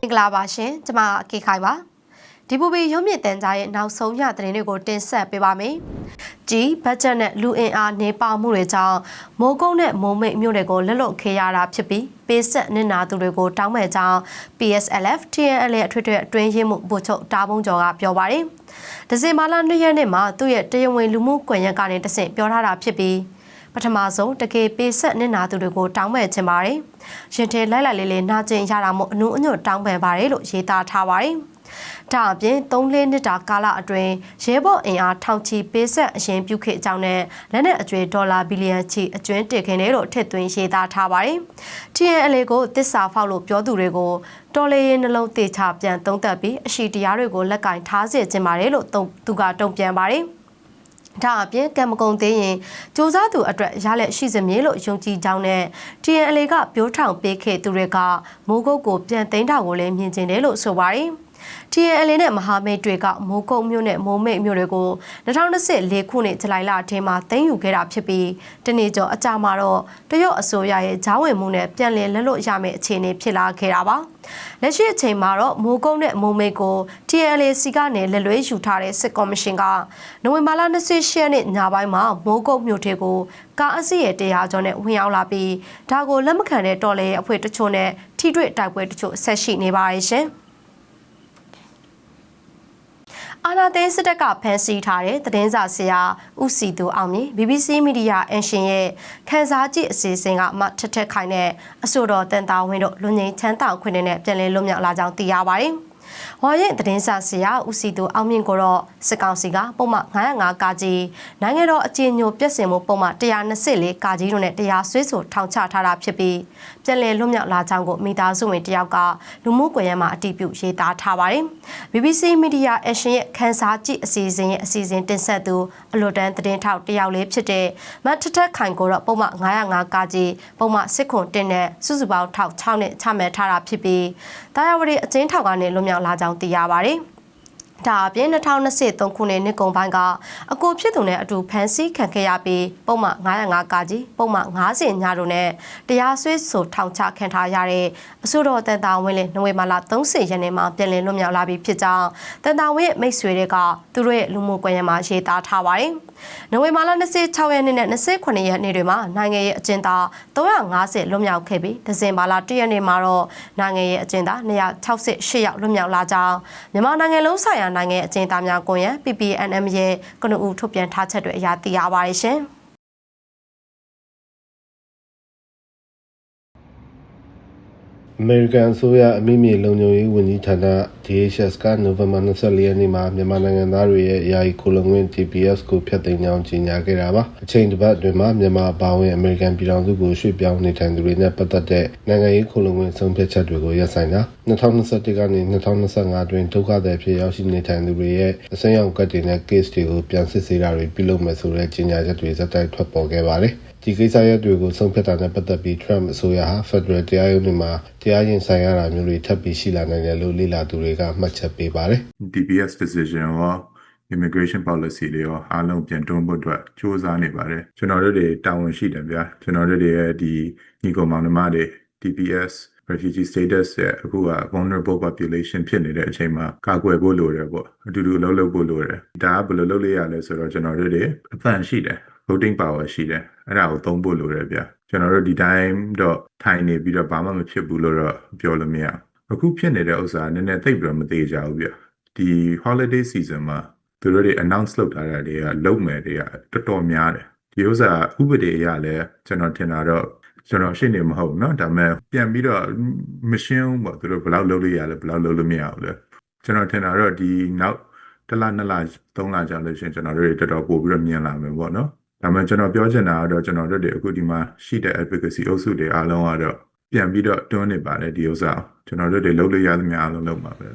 မင်္ဂလာပါရှင်ကျွန်မအကေခိုင်ပါဒီပူပီရုံးမြင့်တန်ကြားရဲ့နောက်ဆုံးရသတင်းတွေကိုတင်ဆက်ပေးပါမယ်ကြီးဘတ်ဂျက်နဲ့လူအင်အားနေပါမှုတွေကြောင့်မိုးကုတ်နဲ့မိုးမိတ်မြို့တွေကိုလက်လွတ်ခေရတာဖြစ်ပြီးပေးဆက်နစ်နာသူတွေကိုတောင်းမဲ့ကြောင်း PSLF TNL အထွေထွေအတွင်းရေးမှုဗိုလ်ချုပ်တားဘုံကျော်ကပြောပါတယ်ဒဇင်ဘာလ2ရက်နေ့မှာသူ့ရဲ့တရားဝင်လူမှုကွန်ရက်ကနေတဆင့်ပြောထားတာဖြစ်ပြီး ပထမဆုံးတကယ်ပေးဆက်နစ်နာသူတွေကိုတောင်းမဲ့ခြင်းပါတယ်။ရင်ထဲလိုက်လိုက်လေးလေးနာကျင်ရတာမို့အနုအညွတ်တောင်းပန်ပါတယ်လို့ရေးသားထားပါတယ်။ဒါအပြင်3လနှစ်တာကာလအတွင်းရဲဘော်အင်အားထောင်ချီပေးဆက်အရင်ပြုခဲ့အကြောင်းနဲ့လက်နက်အကျွေးဒေါ်လာဘီလီယံချီအကျွင်းတည်ခင်းတယ်လို့ထည့်သွင်းရေးသားထားပါတယ်။ TNL ကိုတစ္ဆာဖောက်လို့ပြောသူတွေကိုတော်လေးရင်နှလုံးတေချပြန်သုံးသပ်ပြီးအရှိတရားတွေကိုလက်ကင်ထားစေခြင်းပါတယ်လို့သူကတုံ့ပြန်ပါတယ်။ ဒါအပြင်ကံမကုံသေးရင်စူးစမ်းသူအတွက်ရလက်ရှိစမြည်လို့ယုံကြည်ကြောင်းနဲ့ TNL ကပြိုးထောင်ပေးခဲ့သူတွေကမိုးကုတ်ကိုပြန်သိမ်းတာကိုလည်းမြင်ကျင်တယ်လို့ဆိုပါတယ်။ TNL နဲ့မဟာမိတ်တွေကမိုးကုတ်မြို့နဲ့မိုးမိတ်မြို့တွေကို2024ခုနှစ်ဇူလိုင်လအထင်းမှာသိမ်းယူခဲ့တာဖြစ်ပြီးတနေ့ကျော်အကြာမှာတော့တရုတ်အစိုးရရဲ့ဂျားဝင်မှုနဲ့ပြန်လည်လက်လွတ်ရမယ့်အခြေအနေဖြစ်လာခဲ့တာပါလက်ရှိအချိန်မှာတော့မိုးကုတ်နဲ့မိုးမိတ်ကို TNL စီကနေလက်လွဲယူထားတဲ့စစ်ကော်မရှင်ကနိုဝင်ဘာလ28ရက်နေ့ညပိုင်းမှာမိုးကုတ်မြို့ထဲကိုကားအစီးရဲ့တရားကျော်နဲ့ဝင်ရောက်လာပြီးဒါကိုလက်မခံတဲ့တော်လေရဲ့အဖွဲ့တချို့နဲ့ထိတွေ့တိုက်ပွဲတချို့ဆက်ရှိနေပါရဲ့ရှင်။ အာနာသိန်းစစ်တပ်ကဖမ်းဆီးထားတဲ့သတင်းစာဆရာဦးစီသူအောင်မြင့် BBC မီဒီယာအန်ရှင်ရဲ့ခန်းစားကြည့်အစီအစဉ်ကမထက်ထက်ခိုင်တဲ့အဆိုတော်တန်တာဝင်းတို့လူငင်းချမ်းသာခွင့်နဲ့ပြန်လည်လွတ်မြောက်လာကြောင်းသိရပါတယ်။ ဝါရင်သတင်းစာဆရာဦးစီသူအောင်မြင့်ကိုတော့စစ်ကောင်စီကပုံမှန်905ကကြီးနိုင်ငံတော်အကျဉ်းညိုပြည့်စင်မှုပုံမှန်124ကကြီးတို့နဲ့တရားစွဲဆိုထောင်ချထားတာဖြစ်ပြီးပြန်လည်လွတ်မြောက်လာကြောင်းကိုမိသားစုဝင်တယောက်ကလူမှုကွန်ရက်မှာအတည်ပြုရေးသားထားပါတယ်။ BBC Media Action ရဲ့ခန်းစားကြည့်အစီအစဉ်ရဲ့အစီအစဉ်တင်ဆက်သူအလွတ်တန်းသတင်းထောက်တယောက်လေးဖြစ်တဲ့မတ်ထထခိုင်ကိုတော့ပုံမှန်905ကကြီးပုံမှန်စစ်ခွန်တင်နဲ့စုစုပေါင်းထောက်6နဲ့ချမှတ်ထားတာဖြစ်ပြီးတာယာဝတီအကျဉ်းထောက်ကနေလွတ်မြောက်လာကြောင်းသိရပါတယ်။ဒါအပြင်2023ခုနှစ်နှစ်ကုန်ပိုင်းကအကိုဖြစ်သူနဲ့အတူဖမ်းဆီးခံခဲ့ရပြီးပုံမှန်905ကကြီးပုံမှန်90ညတို့နဲ့တရားစွဲဆိုထောင်ချခံထားရတဲ့အဆိုတော်တန်တာဝင်းလနိုဝင်ဘာလ30ရက်နေ့မှာပြည်လည်လွတ်မြောက်လာပြီဖြစ်ကြောင်းတန်တာဝင်းရဲ့မိတ်ဆွေတွေကသူတို့ရဲ့လူမှုကွန်ရက်မှာရေးသားထားပါတယ်။ နိုဝင်ဘာလ26ရက်နေ့နဲ့29ရက်နေ့တွေမှာနိုင်ငံရဲ့အကျဉ်းသား350လွတ်မြောက်ခဲ့ပြီးဒီဇင်ဘာလ1ရက်နေ့မှာတော့နိုင်ငံရဲ့အကျဉ်းသား268ယောက်လွတ်မြောက်လာကြောင်းမြန်မာနိုင်ငံလုံးဆိုင်ရာနိုင်ငံအကျဉ်းသားများကွန်ရက် PPNM ရဲ့ကနဦးထုတ်ပြန်ထားချက်တွေအရသိရပါတယ်ရှင်။ အမေရိကန်အစိုးရအမိမြေလုံခြုံရေးဝန်ကြီးဌာန DHS ကနိုဝင်ဘာ24ရက်နေ့မှာမြန်မာနိုင်ငံသားတွေရဲ့ယာယီခိုလုံခွင့် GPS ကိုဖျက်သိမ်းကြောင်းကြေညာခဲ့တာပါအချိန်တစ်ပတ်အတွင်းမှာမြန်မာအပါအဝင်အမေရိကန်ပြည်ထောင်စုကိုရွှေ့ပြောင်းနေထိုင်သူတွေနဲ့ပတ်သက်တဲ့နိုင်ငံရေးခိုလုံခွင့်ဆုံးဖြတ်ချက်တွေကိုရပ်ဆိုင်းတာ2021ကနေ2025အတွင်းဒုက္ခသည်ဖြစ်ရောက်ရှိနေထိုင်သူတွေရဲ့အစိမ်းရောင်ကတ်တွေနဲ့ case တွေကိုပြန်စစ်ဆေးတာတွေပြုလုပ်မယ်ဆိုတဲ့ကြေညာချက်တွေဇက်တိုက်ထွက်ပေါ်ခဲ့ပါတယ် ဒီကိစ္စရပ်တွေကိုဆုံးဖြတ်တာနဲ့ပတ်သက်ပြီး Trump အစိုးရဟာ Federal တရားရုံးတွေမှာတရားရင်ဆိုင်ရတာမျိုးတွေထပ်ပြီးရှိလာနိုင်တယ်လို့လေ့လာသူတွေကမှတ်ချက်ပေးပါတယ် DPS decision ရော immigration policy တွေရောအားလုံးပြန်တွန်းဖို့အတွက်စ조사နေပါတယ်ကျွန်တော်တို့တွေတာဝန်ရှိတယ်ဗျာကျွန်တော်တို့တွေရဲ့ဒီညီကောင်မောင်နှမတွေ DPS refugee status ရဲ့အခုက vulnerable population ဖြစ်နေတဲ့အချိန်မှာကာကွယ်ဖို့လိုတယ်ပေါ့အတူတူလှုပ်လှုပ်ဖို့လိုတယ်ဒါကဘယ်လိုလုပ်လို့ရလဲဆိုတော့ကျွန်တော်တို့တွေအသံရှိတယ် voting power ရှိတယ်အဲ့ဒါကိုသုံးဖို့လိုတယ်ဗျကျွန်တော်တို့ဒီတိုင်းတော့ထိုင်နေပြီးတော့ဘာမှမဖြစ်ဘူးလို့တော့ပြောလို့မရအခုဖြစ်နေတဲ့ဥစ္စာနည်းနည်းသိပ်ပြီးတော့မသေးကြဘူးဗျဒီ holiday season မှာသူတို့တွေ announce လုပ်ထားတာတွေကလုံမယ်တွေကတော်တော်များတယ်ဒီဥစ္စာဥပဒေအရလည်းကျွန်တော်ထင်တာတော့ကျွန်တော်ရှင်းနေမဟုတ်เนาะဒါပေမဲ့ပြန်ပြီးတော့မရှင်းဘူးပေါ့သူတို့ဘယ်လောက်လုပ်လို့ရလဲဘယ်လောက်လုပ်လို့မရဘူးလဲကျွန်တော်ထင်တာတော့ဒီနောက်တစ်လနှစ်လသုံးလကြာလို့ရှိရင်ကျွန်တော်တို့တွေတော်တော်ပို့ပြီးတော့မြင်လာမယ်ပေါ့နော် ဒါမှကျွန်တော်ပြောချင်တာကတော့ကျွန်တော်တို့တွေအခုဒီမှာရှိတဲ့ advocacy အုပ်စုတွေအားလုံးကတော့ပြန်ပြီးတော့တွန်းနေပါတယ်ဒီဥစ္စာကျွန်တော်တို့တွေလုပ်လို့ရသမျှအားလုံးလုပ်ပါပဲ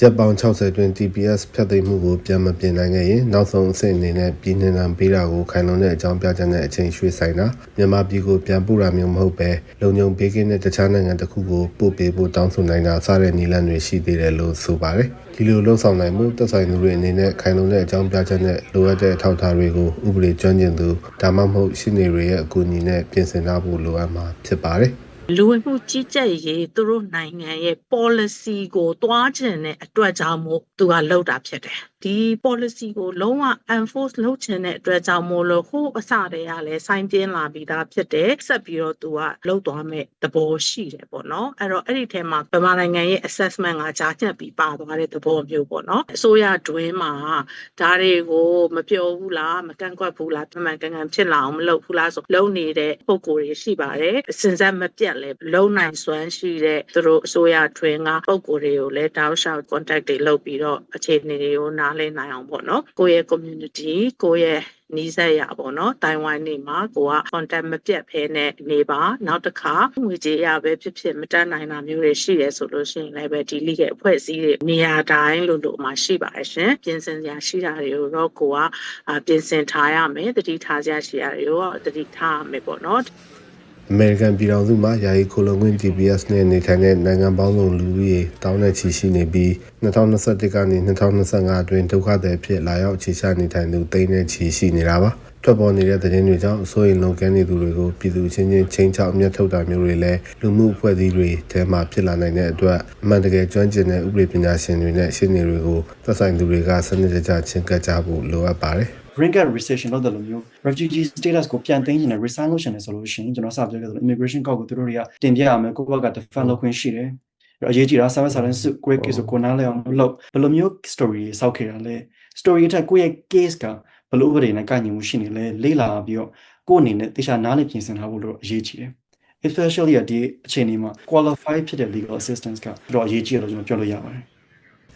ရပ်ပေါင်း60တွင် TPS ဖြတ်သိမ်းမှုကိုပြန်မပြင်နိုင်ခဲ့ရင်နောက်ဆုံးအဆင့်အနေနဲ့ပြည်내နံပေးတာကိုခိုင်လုံတဲ့အကြောင်းပြချက်နဲ့အချိန်ရွှေ့ဆိုင်တာမြန်မာပြည်ကိုပြန်ပို့တာမျိုးမဟုတ်ပဲလုံခြုံပေးကင်းတဲ့တခြားနိုင်ငံတစ်ခုကိုပို့ပေးဖို့တောင်းဆိုနိုင်တာစတဲ့နည်းလမ်းတွေရှိသေးတယ်လို့ဆိုပါတယ်ဒီလိုလှုပ်ဆောင်နိုင်မှုသက်ဆိုင်သူတွေအနေနဲ့ခိုင်လုံတဲ့အကြောင်းပြချက်နဲ့လိုအပ်တဲ့အထောက်အထားတွေကိုဥပဒေကျွမ်းကျင်သူဒါမှမဟုတ်ရှင်းနေတွေရဲ့အကူအညီနဲ့ပြင်ဆင်ထားဖို့လိုအပ်မှာဖြစ်ပါတယ် လူဝင်မှုကြီးကြပ်ရေးသူတို့နိုင်ငံရဲ့ policy ကိုတွားချင်တဲ့အတွက်ကြောင့်မို့သူကလောက်တာဖြစ်တယ် ဒီ policy ကိုလုံးဝ enforce လုပ်ချင်တဲ့အတွက်ကြောင့်မို့လို့ဟိုးအစတည်းကလည်းစိုင်းပြင်းလာပြီးသားဖြစ်တယ်ဆက်ပြီးတော့သူကလောက်သွားမဲ့သဘောရှိတယ်ပေါ့နော်အဲ့တော့အဲ့ဒီထဲမှာဗမာနိုင်ငံရဲ့ assessment ကကြားညက်ပြီးပါသွားတဲ့သဘောမျိုးပေါ့နော်အစိုးရတွင်းမှာဒါတွေကိုမပြောဘူးလားမကန့်ကွက်ဘူးလားမှန်မှန်ကန်ကန်ဖြစ်လာအောင်မလုပ်ဘူးလားဆိုလုံနေတဲ့ပုံကိုယ်တွေရှိပါတယ်စင်စက်မပြတ်လဲလုံနိုင်စွမ်းရှိတဲ့သူတို့အစိုးရတွင်းကပုံကိုယ်တွေကိုလည်းတောက်လျှောက် contact တွေလုပ်ပြီးတော့အခြေအနေတွေကိုနားလည်နိုင်အောင်ပေါ့နော်ကိုယ့်ရဲ့ community ကိုယ့်ရဲ့နီးစပ်ရပေါ့နော်တိုင်ဝမ်နေမှာကိုက contact မပြတ်ဖဲနဲ့နေပါနောက်တစ်ခါငွေကြေးရပဲဖြစ်ဖြစ်မတတ်နိုင်တာမျိုးတွေရှိရဲဆိုလို့ရှိရင်လည်းပဲဒီလိရဲ့အဖွဲ့အစည်းတွေနေရာတိုင်းလို့လို့မှရှိပါတယ်ရှင်ပြင်ဆင်စရာရှိတာတွေကိုတော့ကိုကအာပြင်ဆင်ထားရမယ်တတိထားစရာရှိတာတွေကိုတော့တတိထားရမယ်ပေါ့နော် အမေရိကန်ပြည်ထောင်စုမှာယာယီခိုလုံခွင့် TPS နဲ့နေထိုင်တဲ့နိုင်ငံပေါင်းစုံလူဦးရေတောင်းနဲ့ချီရှိနေပြီး2021ကနေ2025အတွင်းဒုက္ခသည်ဖြစ်လာရောက်အခြေချနေထိုင်သူတိန်းနဲ့ချီရှိနေတာပါထွက်ပေါ်နေတဲ့သတင်းတွေကြောင့်အစိုးရလုံကန်းနေသူတွေကိုပြည်သူချင်းချင်းချင်းချောက်အမျက်ထုတ်တာမျိုးတွေလည်းလူမှုအဖွဲ့အစည်းတွေထဲမှာဖြစ်လာနိုင်တဲ့အတွက်အမှန်တကယ်ကျွမ်းကျင်တဲ့ဥပဒေပညာရှင်တွေနဲ့ရှင်းနေတွေကိုသက်ဆိုင်သူတွေကစနစ်တကျချင်းကပ်ကြဖို့လိုအပ်ပါတယ် green card recession လို့တယ်လို့မျိုး refugee status ကိုပြန်သိမ်းချင်တယ် resign လုပ်ချင်တယ်ဆိုလို့ရှိရင်ကျွန်တော်စပြောခဲ့သလို immigration court ကိုသူတို့တွေကတင်ပြရမယ်ကိုယ့်ဘက်က defend လုပ်ခွင့်ရှိတယ်အဲ့တော့အရေးကြီးတာ service silence စု quick case ကိုကိုနားလဲအောင်လုပ်ဘယ်လိုမျိုး story စောက်ခဲ့တာလဲ story အထက်ကိုယ့်ရဲ့ case ကဘယ်လိုဥပဒေနဲ့ကိုင်ညီမှုရှိနေလဲလေးလာပြီးတော့ကိုယ့်အနေနဲ့တခြားနားလေပြင်ဆင်ထားဖို့လို့အရေးကြီးတယ် especially ဒီအခြေအနေမှာ qualify ဖြစ်တဲ့ legal assistance ကတော့အရေးကြီးတယ်လို့ကျွန်တော်ပြောလို့ရပါတယ်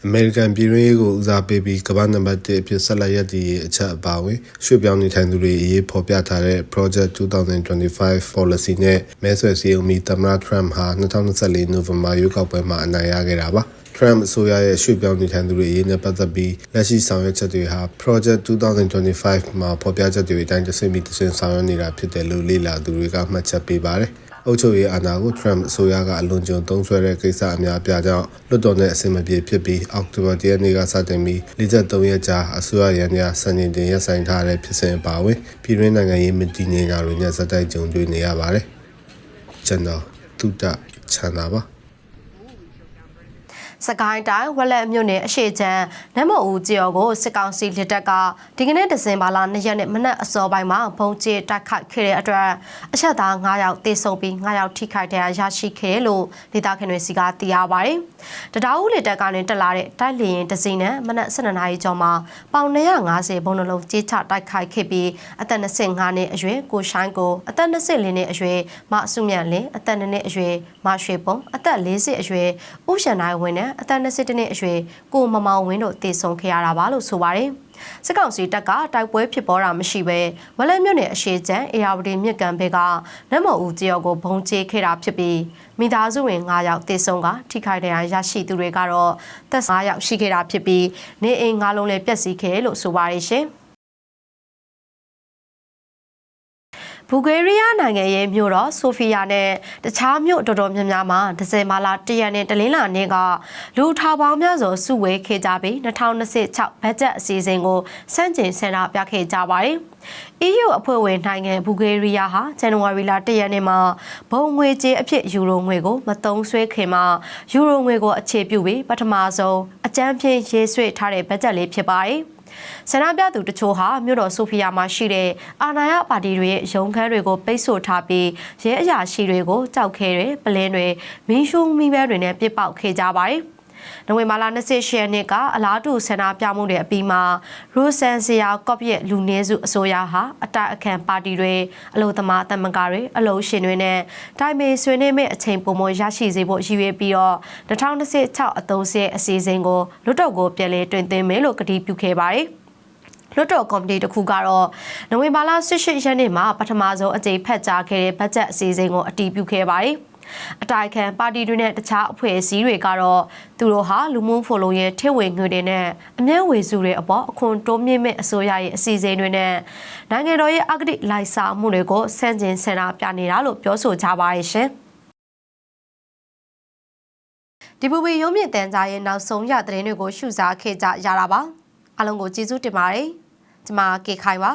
အမေရိကန်ပြည်တွင်းရေးကိုဦးစားပေးပြီးကမ္ဘာနံပါတ်1အဖြစ်ဆက်လက်ရည်တည်ရေးအချက်အပါအဝင်ရွှေ့ပြောင်းနေထိုင်သူတွေအရေးဖော်ပြထားတဲ့ Project 2025 policy နဲ့မဲဆွယ်စည်းရုံးပြီးသမ္မတ Trump ဟာ2024နိုဝင်ဘာရွေးကောက်ပွဲမှာအနိုင်ရခဲ့တာပါ Trump အစိုးရရဲ့ရွှေ့ပြောင်းနေထိုင်သူတွေအရေးနဲ့ပတ်သက်ပြီးလက်ရှိဆောင်ရွက်ချက်တွေဟာ Project 2025မှာဖော်ပြချက်တွေအတိုင်းတစ်ဆင့်ပြီးတစ်ဆင့်ဆောင်ရွက်နေတာဖြစ်တယ်လို့လေ့လာသူတွေကမှတ်ချက်ပေးပါတယ်။ အုပ်ချုပ်ရေးအာဏာကို Trump အစိုးရကအလွန်ကျွံသုံးစွဲတဲ့ကိစ္စအများအပြားကြောင့်လွတ်တော်နဲ့အဆင်မပြေဖြစ်ပြီးအောက်တိုဘာ၁ရက်နေ့ကစတင်ပြီး43ရက်ကြာအစိုးရရန်ရာစံချိန်တင်ရပ်ဆိုင်ထားတဲ့ဖြစ်စဉ်အပါအဝင်ပြည်တွင်းနိုင်ငံရေးမတည်ငြိမ်တာတွေနဲ့ဇက်တိုက်ကြုံတွေ့နေရပါတယ်။ကျွန်တော်တုဒ္ဒချန်တာပါ စကိုင်းတိုင်းဝက်လက်မြို့နယ်အရှိချမ်းနတ်မအူကျော်ကိုစစ်ကောင်စီလက်ထက်ကဒီကနေ့ဒဇင်ဘာလ2ရက်နေ့မနက်အစောပိုင်းမှာဘုံကျဲတိုက်ခိုက်ခဲ့တဲ့အတွက်အချက်သား9ယောက်တေဆုံးပြီး9ယောက်ထိခိုက်ဒဏ်ရာရရှိခဲ့တယ်လို့ဒေသခံတွေစီကသိရပါတယ်။တဒါဦးလက်တက်ကနေတက်လာတဲ့တိုက်လျင်ဒဇင်နဲ့မနက်12နာရီကျော်မှာပေါင်250ဘုံနှလုံးကြေးချတိုက်ခိုက်ခဲ့ပြီးအသက်25နှစ်အရွယ်ကိုရှိုင်းကိုအသက်24နှစ်အရွယ်မဆုမြတ်လင်းအသက်2နှစ်အရွယ်မရွှေပုံအသက်40အရွယ်ဥရှန်နိုင်ဝင်းနဲ့အသက်22နှစ်အရွယ်ကိုမမောင်ဝင်းတို့တည်ဆုံခဲ့ရတာပါလို့ဆိုပါတယ်။စစ်ကောင်စီတပ်ကတိုက်ပွဲဖြစ်ပေါ်တာမရှိဘဲဝလက်မြို့နယ်အရှိချမ်းအေယာဝတီမြစ်ကန်ဘက်ကနတ်မော်ဦးကျော်ကိုဘုံကျဲခဲ့တာဖြစ်ပြီးမိသားစုဝင်9ယောက်တည်ဆုံကထိခိုက်ဒဏ်ရာရရှိသူတွေကတော့သက်9ယောက်ရှိခဲ့တာဖြစ်ပြီးနေအိမ်9လုံးလည်းပျက်စီးခဲ့လို့ဆိုပါတယ်ရှင်။ ဘူဂေးရီးယားနိုင်ငံရဲ့မြို့တော်ဆိုဖီယာနဲ့တခြားမြို့တော်တော်များများမှာဒီဇင်ဘာလ၁ရက်နေ့တလင်းလာနေ့ကလူထောင်ပေါင်းများစွာစုဝေးခဲ့ကြပြီး2026ဘတ်ဂျက်အစီအစဉ်ကိုစန့်ကျင်ဆန္ဒပြခဲ့ကြပါတယ်။ EU အဖွဲ့ဝင်နိုင်ငံဘူဂေးရီးယားဟာဇန်နဝါရီလ၁ရက်နေ့မှာဘုံငွေကြေးအဖြစ်ယူရိုငွေကိုမသုံးဆွဲခင်မှာယူရိုငွေကိုအခြေပြုပြီးပထမဆုံးအကြမ်းဖျင်းရေးဆွဲထားတဲ့ဘတ်ဂျက်လေးဖြစ်ပါတယ်။ ဆန္ဒပြသူတချို့ဟာမြို့တော်ဆိုဖီယာမှာရှိတဲ့အာဏာရပါတီတွေရဲ့ရုံးခန်းတွေကိုပိတ်ဆို့ထားပြီးရဲအရာရှိတွေကိုကြောက်ခဲတွေပလင်းတွေမင်းရှုံမိဘတွေနဲ့ပြစ်ပေါက်ခဲ့ကြပါတယ်။ နိုဝင်ဘာလ28ရက်နေ့ကအလားတူဆန္ဒပြမှုတွေအပြီးမှာရိုဆန်ဆီယာကော့ပရဲ့လူနည်းစုအစိုးရဟာအတိုက်အခံပါတီတွေအလို့သမားတမန်ကတွေအလို့ရှင်တွေနဲ့တိုင်မေဆွေးနွေးမဲ့အချိန်ပုံမရရှိစေဖို့ရည်ရွယ်ပြီးတော့2026အသုံးစဲအစီအစဉ်ကိုလွတ်တော်ကိုပြည်လဲတွင်သွင်းမယ်လို့ကတိပြုခဲ့ပါတယ်။လွတ်တော်ကော်မတီတစ်ခုကတော့နိုဝင်ဘာလ18ရက်နေ့မှာပထမဆုံးအကြိမ်ဖတ်ကြားခဲ့တဲ့ဘတ်ဂျက်အစီအစဉ်ကိုအတည်ပြုခဲ့ပါတယ်။ အတိုက်ခံပါတီတွေနဲ့တခြားအဖွဲ့အစည်းတွေကတော့သူတို့ဟာလူမှုဖော်လို့ရဲ့ထိဝင်ငွေတွေနဲ့အမြဲဝေစုတွေအပေါ်အခွန်တိုးမြင့်မဲ့အစိုးရရဲ့အစီအစဉ်တွေနဲ့နိုင်ငံတော်ရဲ့အဂတိလိုက်စားမှုတွေကိုဆန့်ကျင်ဆန္ဒပြနေတာလို့ပြောဆိုကြပါရဲ့ရှင်ဒီပူပီရုံးမြင့်တန်ကြားရဲ့နောက်ဆုံးရသတင်းတွေကိုရှုစားခဲ့ကြရတာပါအားလုံးကိုကျေးဇူးတင်ပါတယ်ကျွန်မကေခိုင်ပါ